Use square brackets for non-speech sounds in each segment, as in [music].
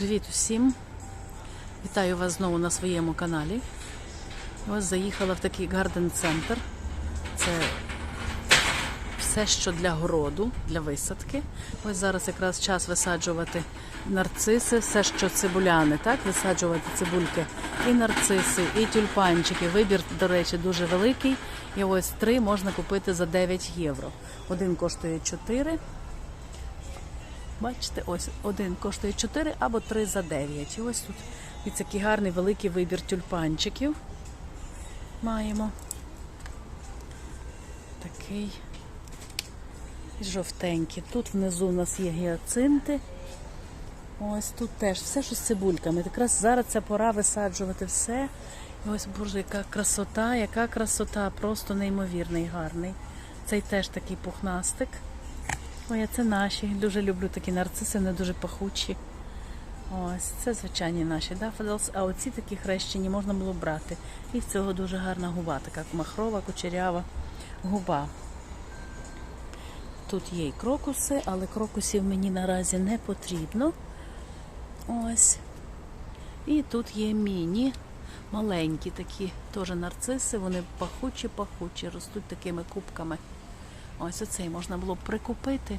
Привіт усім! Вітаю вас знову на своєму каналі. Ось заїхала в такий гарден центр. Це все, що для городу, для висадки. Ось зараз якраз час висаджувати нарциси, все, що цибуляни, так? Висаджувати цибульки. І нарциси, і тюльпанчики. Вибір, до речі, дуже великий. І ось три можна купити за 9 євро. Один коштує 4. Бачите, ось один коштує 4 або 3 за 9. І ось тут ось такий гарний великий вибір тюльпанчиків. Маємо. Такий жовтенький. Тут внизу у нас є гіацинти. Ось тут теж все, що з цибульками. Якраз зараз ця пора висаджувати все. І ось, боже, яка красота, яка красота, просто неймовірний, гарний. Цей теж такий пухнастик. Ой, це наші. Дуже люблю такі нарциси, вони дуже пахучі. Ось, це звичайні наші дафоделс, а оці такі хрещені можна було брати. І в цього дуже гарна губа, така махрова, кучерява губа. Тут є і крокуси, але крокусів мені наразі не потрібно. Ось. І тут є міні, маленькі такі теж нарциси, вони пахучі-пахучі, ростуть такими кубками. Ось оцей можна було б прикупити.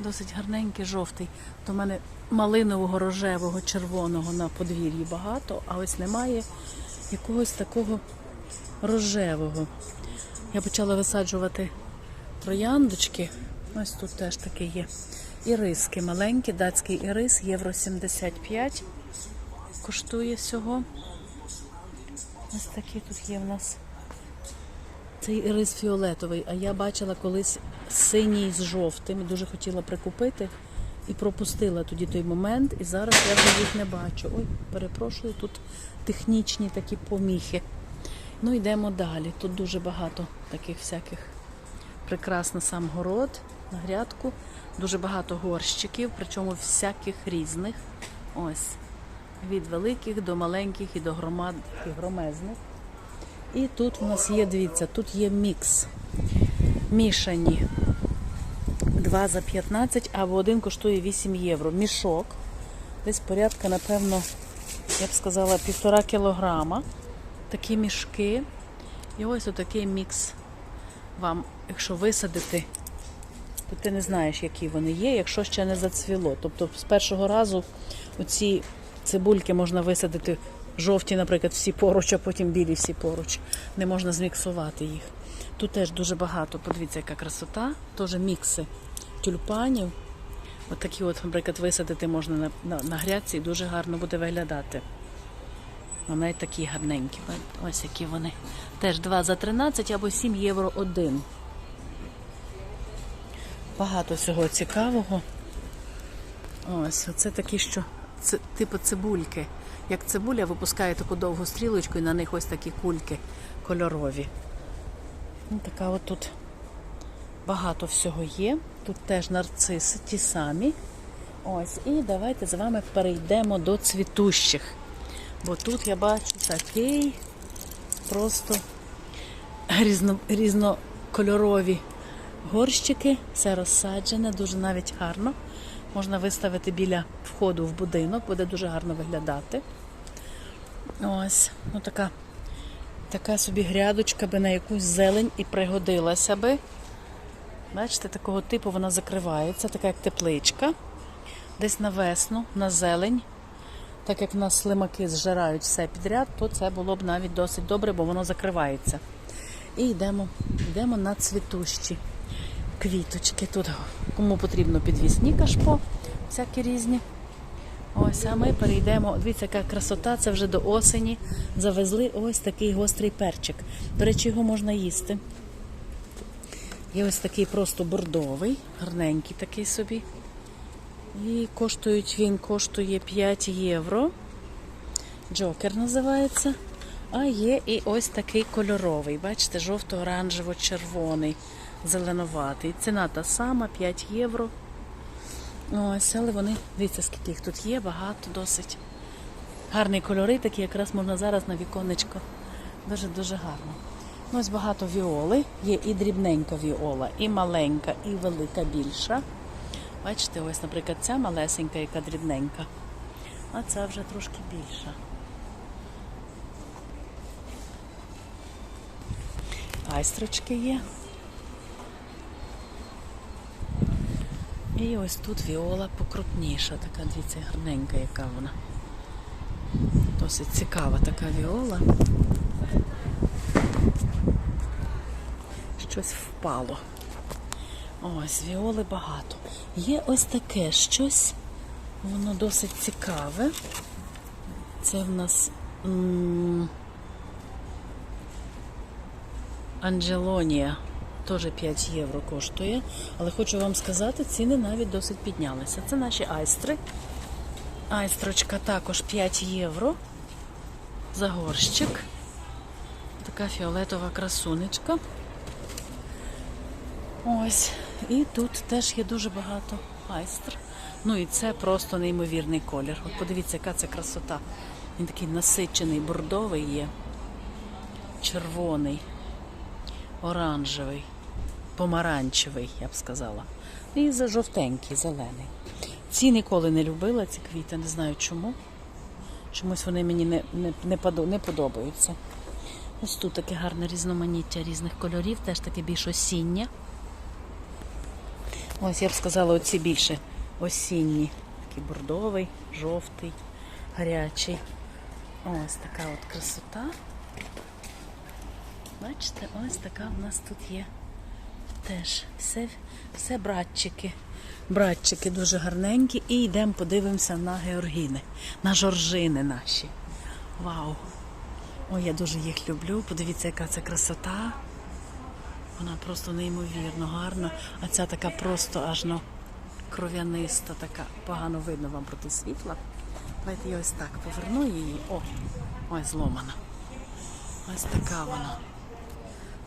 Досить гарненький, жовтий. До мене малинового, рожевого, червоного на подвір'ї багато, а ось немає якогось такого рожевого. Я почала висаджувати трояндочки. Ось тут теж таке є. Іриски маленькі, датський ірис, євро 75 коштує всього. Ось такі тут є в нас. Цей ірис фіолетовий, а я бачила колись синій з жовтим. Дуже хотіла прикупити і пропустила тоді той момент. І зараз я вже їх не бачу. Ой, перепрошую, тут технічні такі поміхи. Ну, йдемо далі. Тут дуже багато таких всяких прекрасно сам город на грядку. Дуже багато горщиків, причому всяких різних. Ось. Від великих до маленьких і до громад, і громезних. І тут у нас є, дивіться, тут є мікс. Мішані. Два за 15, або один коштує 8 євро. Мішок. Десь порядка, напевно, я б сказала, півтора кілограма. Такі мішки. І ось отакий мікс вам, якщо висадити, то ти не знаєш, які вони є, якщо ще не зацвіло. Тобто з першого разу оці цибульки можна висадити жовті, наприклад, всі поруч, а потім білі всі поруч. Не можна зміксувати їх. Тут теж дуже багато, подивіться, яка красота. Теж мікси тюльпанів. От такі, от, наприклад, висадити можна на, на, на грядці і дуже гарно буде виглядати. А навіть такі гарненькі. Ось які вони. Теж 2 за 13 або 7 євро один. Багато всього цікавого. Ось, оце такі, що це типу цибульки. Як цибуля випускає таку довгу стрілочку і на них ось такі кульки кольорові. Ну, така от тут багато всього є. Тут теж нарциси, ті самі. Ось, і давайте з вами перейдемо до цвітущих. Бо тут я бачу такий просто різно, різнокольорові горщики. Все розсаджене, дуже навіть гарно. Можна виставити біля входу в будинок, буде дуже гарно виглядати. Ось, ну така, така собі грядочка би на якусь зелень і пригодилася би. Бачите, такого типу вона закривається, така як тепличка. Десь на весну, на зелень. Так як в нас слимаки зжирають все підряд, то це було б навіть досить добре, бо воно закривається. І йдемо, йдемо на цвітущі квіточки. Тут кому потрібно підвісні кашпо, всякі різні. Ось, а ми перейдемо. Дивіться, яка красота, це вже до осені. Завезли ось такий гострий перчик. До речі, його можна їсти. Є ось такий просто бордовий, гарненький такий собі. І коштують він коштує 5 євро. Джокер називається. А є і ось такий кольоровий. Бачите, жовто-оранжево-червоний, зеленуватий. Ціна та сама, 5 євро. Ось, але вони, дивіться, скільки їх тут є, багато досить. Гарні кольори, такі якраз можна зараз на віконечко. Дуже-дуже гарно. Ну, ось багато віоли. Є і дрібненька віола, і маленька, і велика більша. Бачите, ось, наприклад, ця малесенька, яка дрібненька. а ця вже трошки більша. Айстрочки є. І ось тут віола покрупніша, така дивіться, гарненька, яка вона. Досить цікава така віола. Щось впало. Ось, віоли багато. Є ось таке щось, воно досить цікаве. Це в нас м, Анджелонія. Теж 5 євро коштує. Але хочу вам сказати, ціни навіть досить піднялися. Це наші айстри. Айстрочка також 5 євро за горщик. Така фіолетова красунечка. Ось. І тут теж є дуже багато айстр. Ну і це просто неймовірний колір. От подивіться, яка це красота. Він такий насичений, бордовий є, червоний, оранжевий, помаранчевий, я б сказала. І за жовтенький, зелений. Ці ніколи не любила, ці квіти, не знаю чому. Чомусь вони мені не, не, не, подо- не подобаються. Ось тут таке гарне різноманіття різних кольорів, теж таке більш осіннє. Ось я б сказала, оці більше осінні. Такий бордовий, жовтий, гарячий. Ось така от красота. Бачите, ось така в нас тут є теж. Все, все братчики. Братчики дуже гарненькі. І йдемо подивимося на георгіни, на жоржини наші. Вау! Ой, я дуже їх люблю. Подивіться, яка це красота. Вона просто неймовірно гарна. А ця така просто аж ну, кров'яниста, така погано видно вам проти світла. Давайте я ось так поверну її. О, ой, зломана. Ось така вона.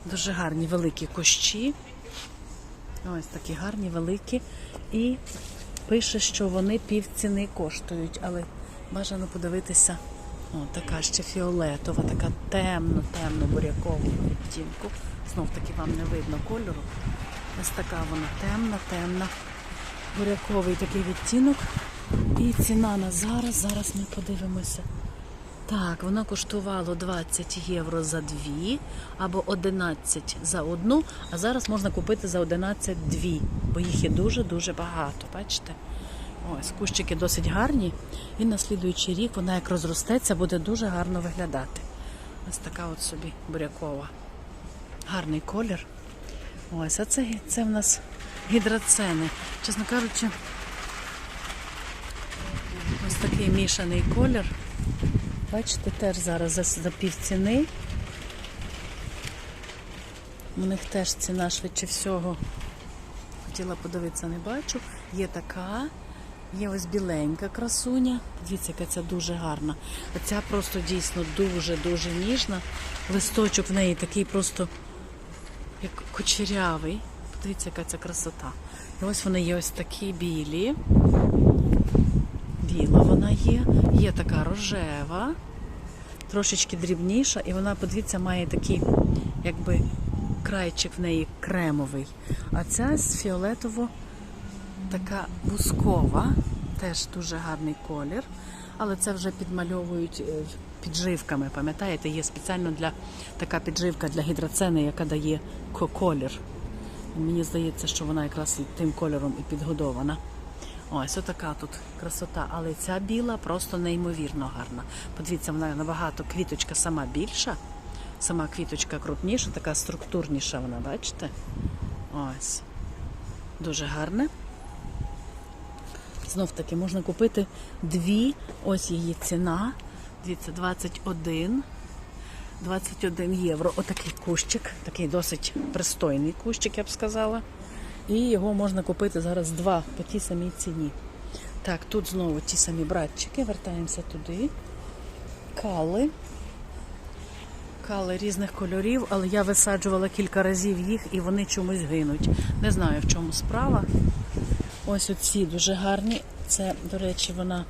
Дуже гарні великі кущі. Ось такі гарні, великі. І пише, що вони півціни коштують, але бажано подивитися. О, така ще фіолетова, така темно, темно бурякового відтінку. Знов таки вам не видно кольору. Ось така вона темна, темна. Буряковий такий відтінок. І ціна на зараз. Зараз ми подивимося. Так, воно коштувало 20 євро за дві або 11 за одну, а зараз можна купити за 11 дві, бо їх є дуже-дуже багато. Бачите? Ось кущики досить гарні. І на слідуючий рік вона як розростеться, буде дуже гарно виглядати. Ось така от собі бурякова. Гарний колір. Ось, а це, це в нас гідроцени. Чесно кажучи, ось такий мішаний колір. Бачите, теж зараз за, за пів ціни. У них теж ціна швидше всього. Хотіла подивитися, не бачу. Є така, є ось біленька красуня. Дивіться, яка ця дуже гарна. А ця просто дійсно дуже-дуже ніжна. Листочок в неї такий просто як кучерявий. Подивіться, яка ця красота. І ось вони є ось такі білі. Біла вона є, є така рожева, трошечки дрібніша, і вона, подивіться, має такий, якби крайчик в неї кремовий. А ця з фіолетово така бускова, теж дуже гарний колір. Але це вже підмальовують е, підживками. Пам'ятаєте, є спеціально для така підживка для гідроцени, яка дає колір. Мені здається, що вона якраз тим кольором і підгодована. Ось отака тут красота. Але ця біла просто неймовірно гарна. Подивіться, вона набагато квіточка сама більша, сама квіточка крупніша, така структурніша вона, бачите? Ось. Дуже гарне. Знов таки можна купити дві, ось її ціна. Дивіться, 21. 21 євро. Отакий кущик, такий досить пристойний кущик, я б сказала. І його можна купити зараз два по тій самій ціні. Так, тут знову ті самі братчики, вертаємося туди. Кали. Кали різних кольорів, але я висаджувала кілька разів їх і вони чомусь гинуть. Не знаю, в чому справа. Ось оці дуже гарні. Це, до речі, вона.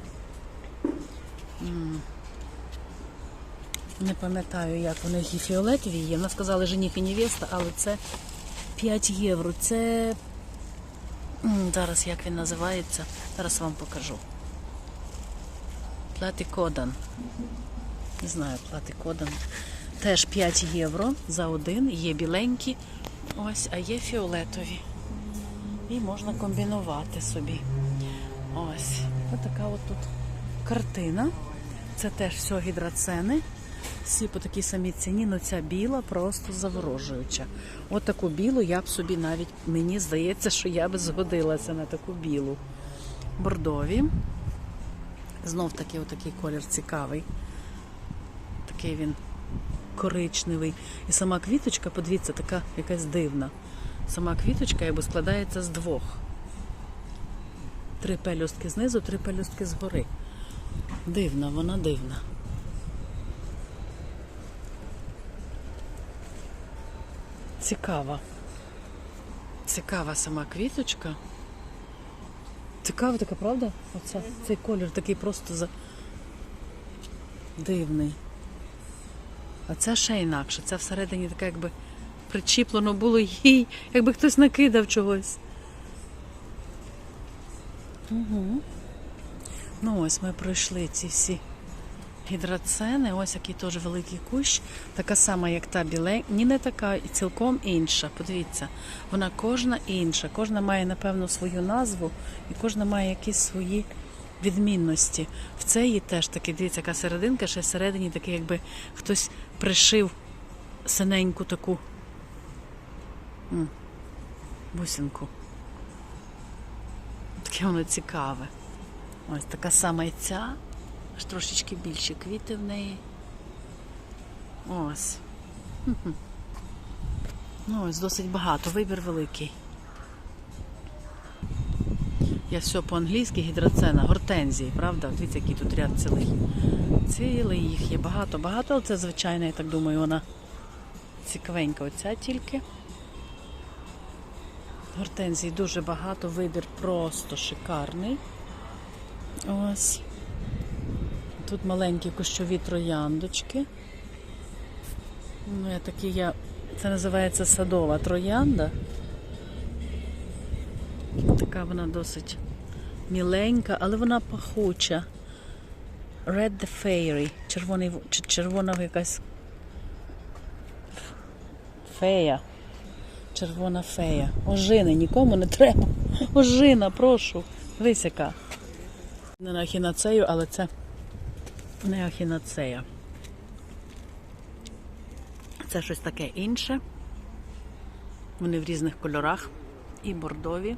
Не пам'ятаю, як вони і фіолетові є. Вона сказали жених і але це 5 євро. Це зараз як він називається, зараз вам покажу. Платикодан. Не знаю, платикодан. Теж 5 євро за один. Є біленькі, ось, а є фіолетові. І можна комбінувати собі. Ось. Ось така от тут картина. Це теж все гідроцени. Всі по такій самій ціні, але ця біла просто заворожуюча. От таку білу я б собі навіть, мені здається, що я би згодилася на таку білу. Бордові. Знов таки отакий колір цікавий. Такий він коричневий. І сама квіточка, подивіться, така якась дивна. Сама квіточка якби складається з двох. Три пелюстки знизу, три пелюстки згори. Дивна, вона дивна. Цікава. Цікава сама квіточка. Цікава така, правда? Оця, цей колір такий просто за... дивний. А ця ще інакше. Це всередині таке якби причіплено було їй, якби хтось накидав чогось. Угу. Ну ось ми пройшли ці всі гідроцени. Ось який теж великий кущ. Така сама, як та біле. Ні, не така, і цілком інша. Подивіться, вона кожна інша. Кожна має, напевно, свою назву, і кожна має якісь свої відмінності. В цей теж таки, дивіться, яка серединка, ще всередині такий, якби хтось пришив синеньку таку м, бусинку. Таке воно цікаве. Ось така сама і ця, аж трошечки більші квіти в неї. Ось. [laughs] Ну, ось досить багато, вибір великий. Я все по-англійськи гідроцена, гортензії, правда? Дивіться, який тут ряд цілий. Цілий їх є багато, багато, але це звичайно, я так думаю, вона цікавенька. Оця тільки. Гортензій дуже багато, вибір просто шикарний. Ось. Тут маленькі кущові трояндочки. Ну, я такі я. Це називається садова троянда. Така вона досить міленька, але вона пахуча. Red the Fairy. Червоний, червона якась фея. Червона фея. Ожини нікому не треба. Ожина, прошу. Дивись яка. Не на ахінацею, але це не ахінацея. Це щось таке інше. Вони в різних кольорах. І бордові.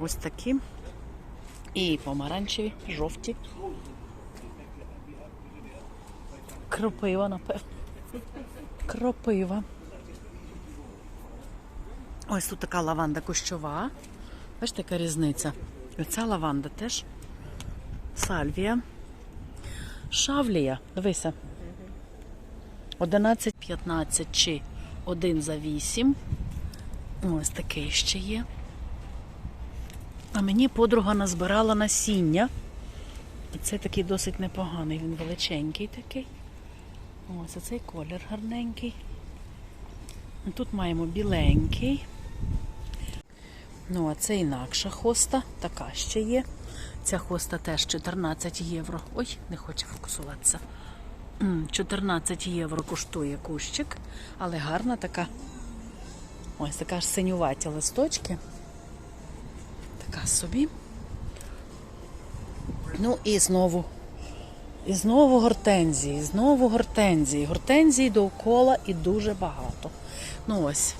Ось такі. І помаранчеві, жовті. Кропива, напевно. Кропива. Ось тут така лаванда кущова. Бачите, яка різниця. Оця лаванда теж. Сальвія. Шавлія. Дивися. 11-15 чи 1 за 8. Ось такий ще є. А мені подруга назбирала насіння. І Це такий досить непоганий, він величенький такий. Ось оцей колір гарненький. Тут маємо біленький. Ну, а це інакша хоста, така ще є. Ця хоста теж 14 євро. Ой, не хоче фокусуватися. 14 євро коштує кущик, але гарна така. Ось така ж синюваті листочки. Така собі. Ну і знову. І знову гортензії, знову гортензії. Гортензії довкола і дуже багато. Ну ось.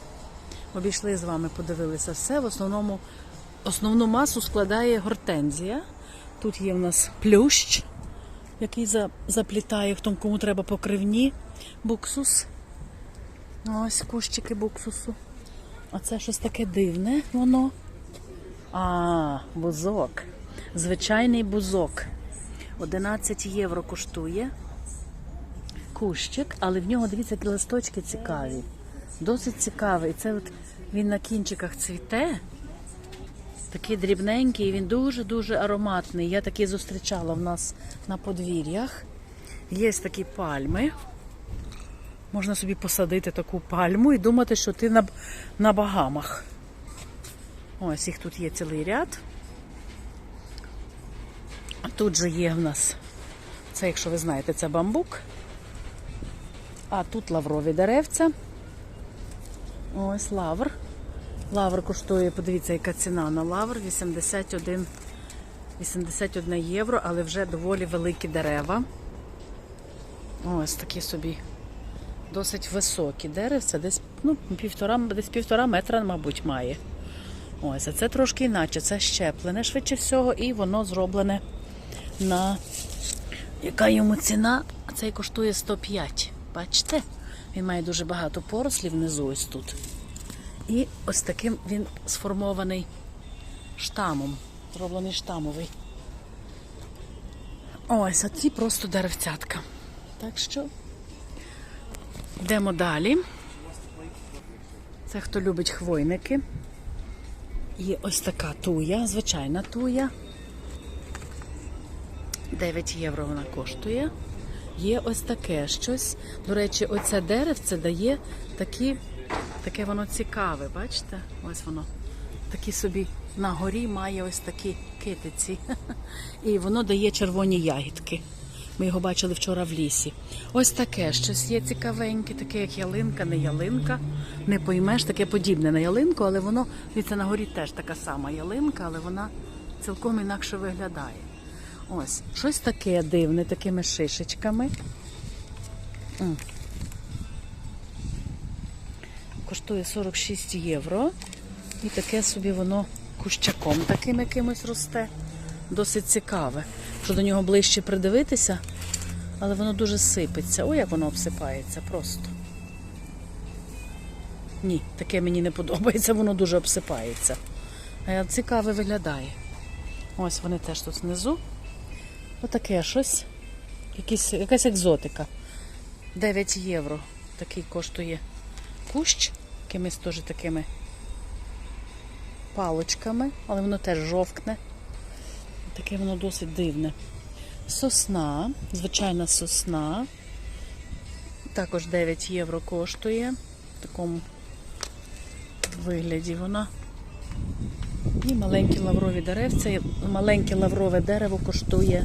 Обійшли з вами, подивилися все. В основному основну масу складає гортензія. Тут є в нас плющ, який за- заплітає, хто кому треба покривні. Буксус. Ось кущики буксусу. А це щось таке дивне воно. А, бузок. Звичайний бузок. 11 євро коштує. Кущик, але в нього, дивіться, листочки цікаві. Досить цікавий. Це от він на кінчиках цвіте. Такий дрібненький, він дуже-дуже ароматний. Я такий зустрічала в нас на подвір'ях. Є такі пальми. Можна собі посадити таку пальму і думати, що ти на, на Багамах. Ось їх тут є цілий ряд. А тут же є в нас Це, якщо ви знаєте, це бамбук. А тут лаврові деревця. Ось лавр. Лавр коштує, подивіться, яка ціна на лавр 81, 81 євро, але вже доволі великі дерева. Ось такі собі досить високі деревця, десь ну, півтора, десь півтора метра, мабуть, має. Ось, а це трошки інакше, це щеплене швидше всього, і воно зроблене на яка йому ціна? Цей коштує 105. Бачите? Він має дуже багато порослів внизу ось тут. І ось таким він сформований штамом. Зроблений штамовий. Ось, а ці просто деревцятка. Так що йдемо далі. Це хто любить хвойники. Є ось така туя, звичайна туя. 9 євро вона коштує. Є ось таке щось. До речі, оце деревце дає такі, таке воно цікаве, бачите? Ось воно. Такі собі на горі має ось такі китиці. [laughs] І воно дає червоні ягідки. Ми його бачили вчора в лісі. Ось таке щось є цікавеньке, таке як ялинка, не ялинка. Не поймеш, таке подібне на ялинку, але воно дивіться, на горі теж така сама ялинка, але вона цілком інакше виглядає. Ось, щось таке дивне, такими шишечками. Коштує 46 євро. І таке собі воно кущаком таким якимось росте. Досить цікаве. Якщо до нього ближче придивитися, але воно дуже сипеться. Ой, як воно обсипається просто. Ні, таке мені не подобається, воно дуже обсипається. Цікаве виглядає. Ось вони теж тут внизу. Отаке щось. Якісь, якась екзотика. 9 євро. Такий коштує кущ, якимись теж такими палочками, але воно теж жовкне. Таке воно досить дивне. Сосна, звичайна сосна. Також 9 євро коштує. В такому вигляді вона. І маленькі лаврові деревця. Маленьке лаврове дерево коштує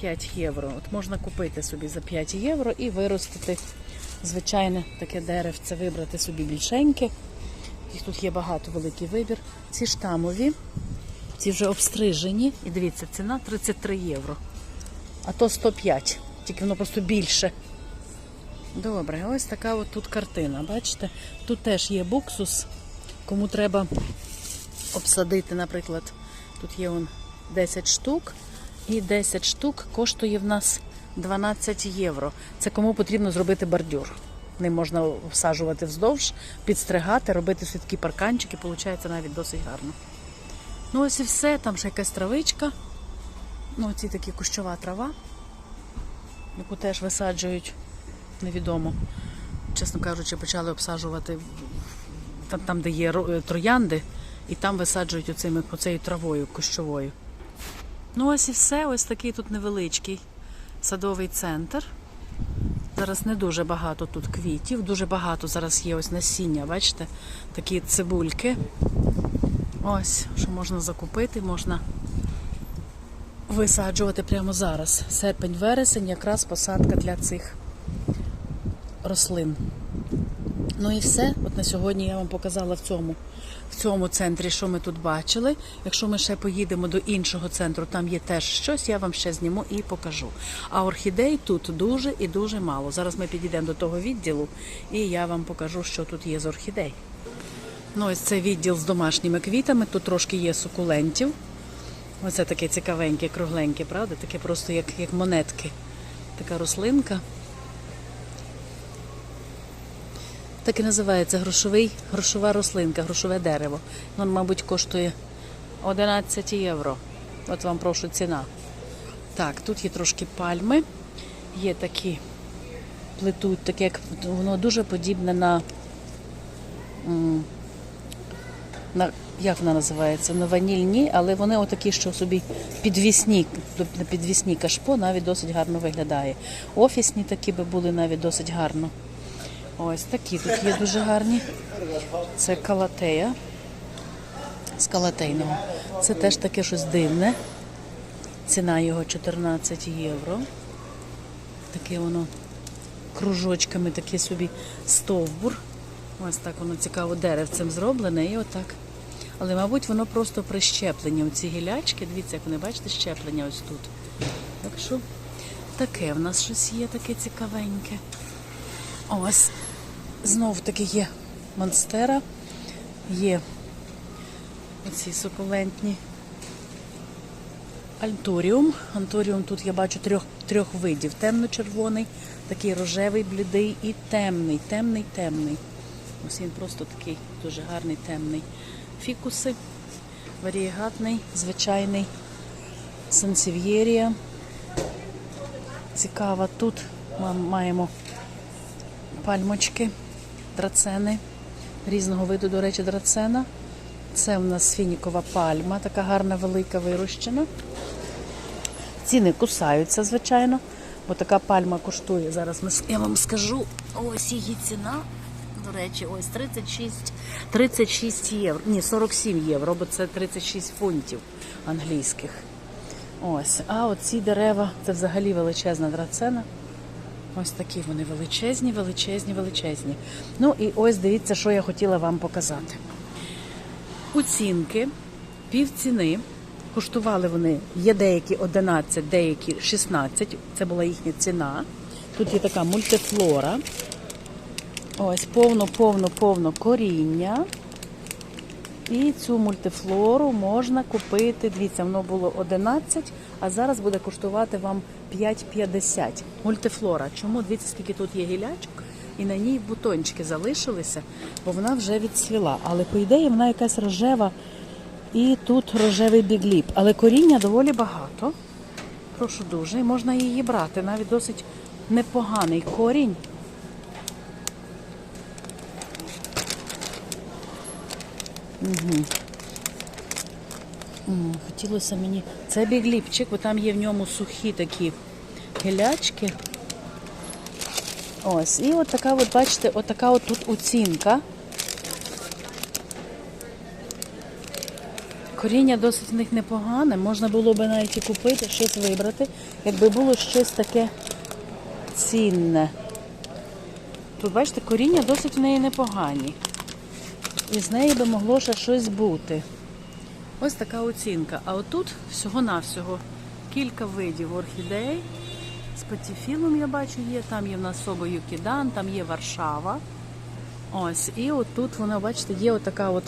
5 євро. От можна купити собі за 5 євро і виростити звичайне таке деревце, вибрати собі більшеньке. Їх тут є багато великий вибір. Ці штамові, ці вже обстрижені. І дивіться, ціна 33 євро. А то 105, тільки воно просто більше. Добре, ось така от тут картина. Бачите? Тут теж є буксус. Кому треба обсадити, наприклад, тут є он 10 штук, і 10 штук коштує в нас 12 євро. Це кому потрібно зробити бордюр. Ним можна всаджувати вздовж, підстригати, робити собі такі парканчики, виходить навіть досить гарно. Ну ось і все, там ще якась травичка. Ну, оці такі кущова трава, яку теж висаджують, невідомо. Чесно кажучи, почали обсаджувати там, там де є троянди, і там висаджують оцими, оцею травою кущовою. Ну, ось і все. Ось такий тут невеличкий садовий центр. Зараз не дуже багато тут квітів, дуже багато зараз є ось насіння, бачите, такі цибульки. Ось, що можна закупити, можна висаджувати прямо зараз. Серпень-вересень, якраз посадка для цих рослин. Ну і все. От на сьогодні я вам показала в цьому, в цьому центрі, що ми тут бачили. Якщо ми ще поїдемо до іншого центру, там є теж щось, я вам ще зніму і покажу. А орхідей тут дуже і дуже мало. Зараз ми підійдемо до того відділу, і я вам покажу, що тут є з орхідей. Ну, ось це відділ з домашніми квітами. Тут трошки є сукулентів. Оце таке цікавеньке, кругленьке, правда? Таке просто як, як монетки. Така рослинка. Так і називається грошовий, грошова рослинка, грошове дерево. Воно, мабуть, коштує 11 євро. От вам прошу ціна. Так, тут є трошки пальми, є такі плетуть, таке як воно дуже подібне на, на як вона називається? На ванільні, але вони отакі, що собі підвісні, на підвісні кашпо навіть досить гарно виглядає. Офісні такі би були навіть досить гарно. Ось такі тут є дуже гарні. Це калатея з калатейного. Це теж таке щось дивне. Ціна його 14 євро. Таке воно кружочками, такий собі стовбур. Ось так воно цікаво деревцем зроблене і отак. Але, мабуть, воно просто прищеплення. Оці гілячки, дивіться, як вони бачите, щеплення ось тут. Так що таке в нас щось є таке цікавеньке. Ось знов таки є монстера, є оці сукулентні. Альторіум. Альторіум тут я бачу трьох, трьох видів: темно-червоний, такий рожевий, блідий і темний, темний, темний. Ось він просто такий дуже гарний темний. Фікуси, варієгатний, звичайний сансів'єрія. Цікава. Тут ми маємо пальмочки, драцени, різного виду, до речі, драцена. Це в нас фінікова пальма, така гарна, велика вирощена. Ціни кусаються, звичайно, бо така пальма коштує. Зараз я вам скажу, ось її ціна. До речі, ось 36, 36 євро. Ні, 47 євро, бо це 36 фунтів англійських. Ось. А оці дерева це взагалі величезна драцена. Ось такі вони величезні, величезні, величезні. Ну і ось дивіться, що я хотіла вам показати. Оцінки півціни. Коштували вони, є деякі 11, деякі 16. Це була їхня ціна. Тут є така мультифлора. Ось повно, повно, повно коріння. І цю мультифлору можна купити. Дивіться, воно було 11, а зараз буде коштувати вам 5,50. Мультифлора. Чому? Дивіться, скільки тут є гілячок, і на ній бутончики залишилися, бо вона вже відсвіла. Але по ідеї вона якась рожева. І тут рожевий бігліп. Але коріння доволі багато. Прошу дуже, і можна її брати. Навіть досить непоганий корінь. М, Хотілося мені. Це бігліпчик, бо там є в ньому сухі такі гілячки. Ось. І от така, от, бачите, от от тут оцінка. Коріння досить в них непогане, можна було би навіть і купити, щось вибрати, якби було щось таке цінне. Тут, бачите, коріння досить в неї непогані. І з неї би могло ще щось бути. Ось така оцінка. А отут всього-навсього кілька видів орхідей. З патіфілом я бачу є, там є в нас Собо Юкідан, там є Варшава. Ось, і отут вона, бачите, є отака от.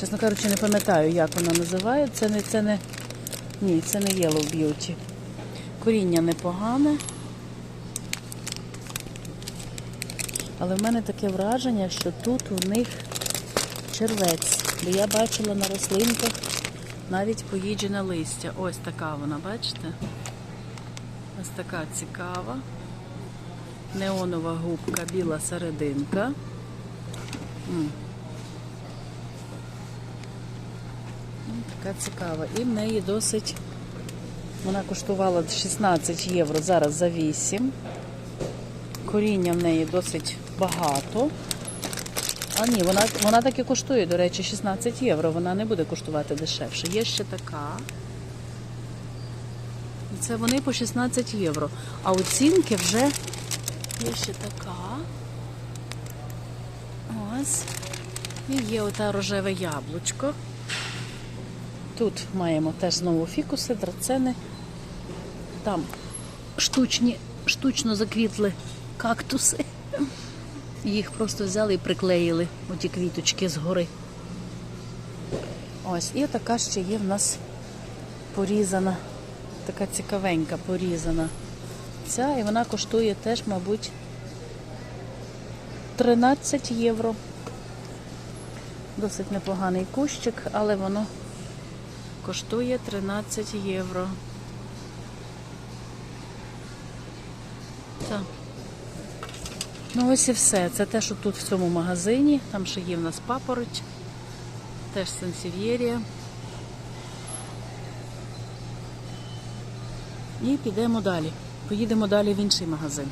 Чесно кажучи, не пам'ятаю, як вона називає. Це не, це не. Ні, це не Yellow Beauty. Коріння непогане. Але в мене таке враження, що тут у них червець. Бо я бачила на рослинках навіть поїджене листя. Ось така вона, бачите? Ось така цікава. Неонова губка, біла серединка. М. М, Така цікава. І в неї досить. Вона коштувала 16 євро, зараз за 8. Коріння в неї досить багато. А ні, вона, вона так і коштує, до речі, 16 євро. Вона не буде коштувати дешевше. Є ще така. І це вони по 16 євро. А оцінки вже є ще така. Ось. І є ота рожеве яблучко. Тут маємо теж знову фікуси, драцени. Там штучні, штучно заквітли кактуси. Їх просто взяли і приклеїли оті квіточки згори. Ось, і така ще є в нас порізана, така цікавенька порізана. Ця, і вона коштує теж, мабуть, 13 євро. Досить непоганий кущик, але воно коштує 13 євро. Так. Ну ось і все. Це те, що тут в цьому магазині. Там ще є в нас папороть, теж сенсів'єрія. І підемо далі. Поїдемо далі в інший магазин.